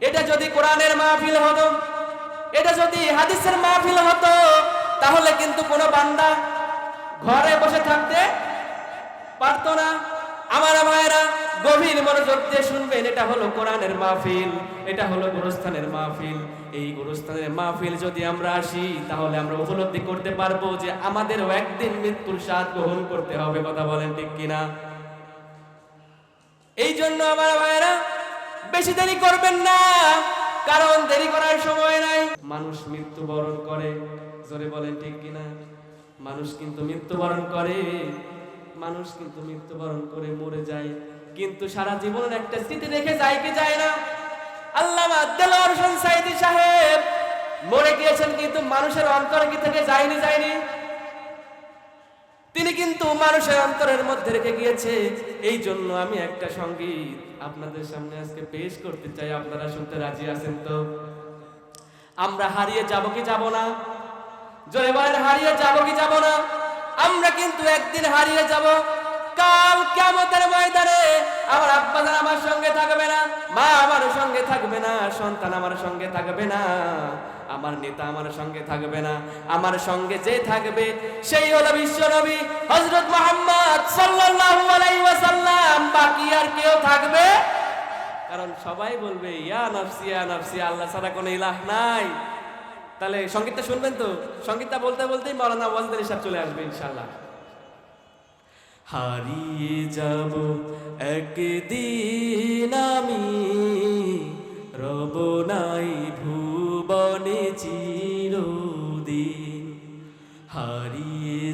এটা যদি কোরআনের মাহফিল হতো, এটা যদি হাদিসের মাহফিল হতো, তাহলে কিন্তু কোনো বান্দা ঘরে বসে থাকতে পারতো না। আমার ভাইয়েরা গভীর মনোযোগ দিয়ে শুনবেন, এটা হলো কোরআনের মাহফিল, এটা হলো গুরুস্থানের মাহফিল। এই গুরুস্থানের মাহফিল যদি আমরা আসি, তাহলে আমরা উপলব্ধি করতে পারব যে আমাদেরও একদিন মৃত্যুর স্বাদ গ্রহণ করতে হবে, কথা বলেন ঠিক কিনা? এই জন্য আমার ভাইয়েরা বেশি দেরি করবেন না, কারণ দেরি করার সময় নাই। মানুষ মৃত্যুবরণ করে, জোরে বলেন ঠিক কিনা? মানুষ কিন্তু মৃত্যুবরণ করে, মানুষ কিন্তু মৃত্যুবরণ করে মরে যায়, কিন্তু সারা জীবনের একটা স্মৃতি রেখে যায় কি যায় না? আল্লামা দেলোয়ার সাহেব মরে গিয়েছেন, কিন্তু মানুষের অন্তর কি থেকে যায়নি যায়নি? তিনি কিন্তু মানুষের অন্তরের মধ্যে রেখে গিয়েছে। এই জন্য আমি একটা সংগীত আপনাদের সামনে আজকে পেশ করতে চাই। আপনারা শুনতে রাজি আছেন তো? আমরা হারিয়ে যাব কি যাব না? জোরে বলেন, হারিয়ে যাব কি যাব না? আমরা কিন্তু একদিন হারিয়ে যাব। কাল কেমতের ময়দানে আমার আব্বা আমার সঙ্গে থাকবে না, মা আমার সঙ্গে থাকবে না, সন্তান আমার সঙ্গে থাকবে না। আমার নেতা আমার সঙ্গে থাকবে না, আমার সঙ্গে যে থাকবে সেই হলো বিশ্ব নবী, হযরত মুহাম্মদ সাল্লাল্লাহু আলাইহি ওয়াসাল্লাম। বাকি আর কেউ থাকবে? কারণ সবাই বলবে, ইয়া নফসি ইয়া নফসি, আল্লাহ ছাড়া কোনো ইলাহ নাই। তাহলে সঙ্গীতটা শুনবেন তো? সঙ্গীতটা বলতে বলতেই মৌলানা ওয়াজদের হিসাব চলে আসবে ইনশাল্লাহ হারিয়ে যাব একদিন আমি।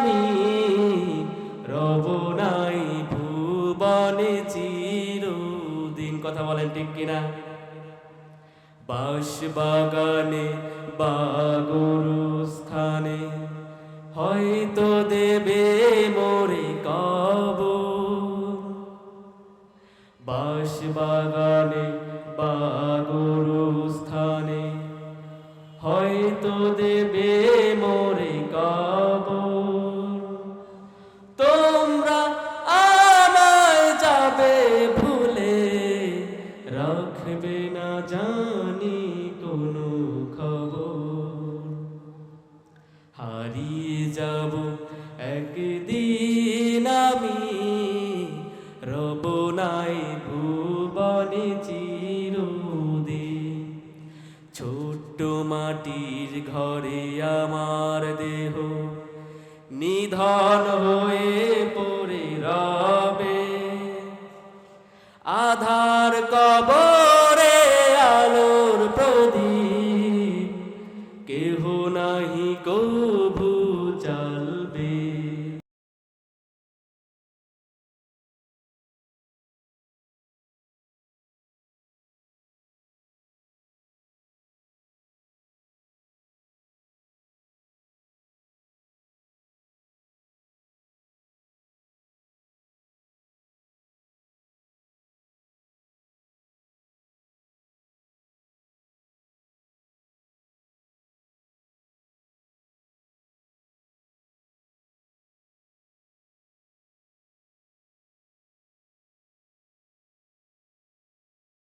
আমি রব নাই ভুবনে চিরদিন। কথা বলেন ঠিক কিনা? বাস বাগানে বা স্থানে হয়তো দেবে মোরে কব বাস বাগানে বা খবর। হারিয়ে যাব একদিন আমি রব নাই ভুবনে চিরদিন ছোট্ট মাটির ঘরে আমার দেহ, নিধন হয়ে পড়ে রবে। আধার কবর নাহি কভু চাল।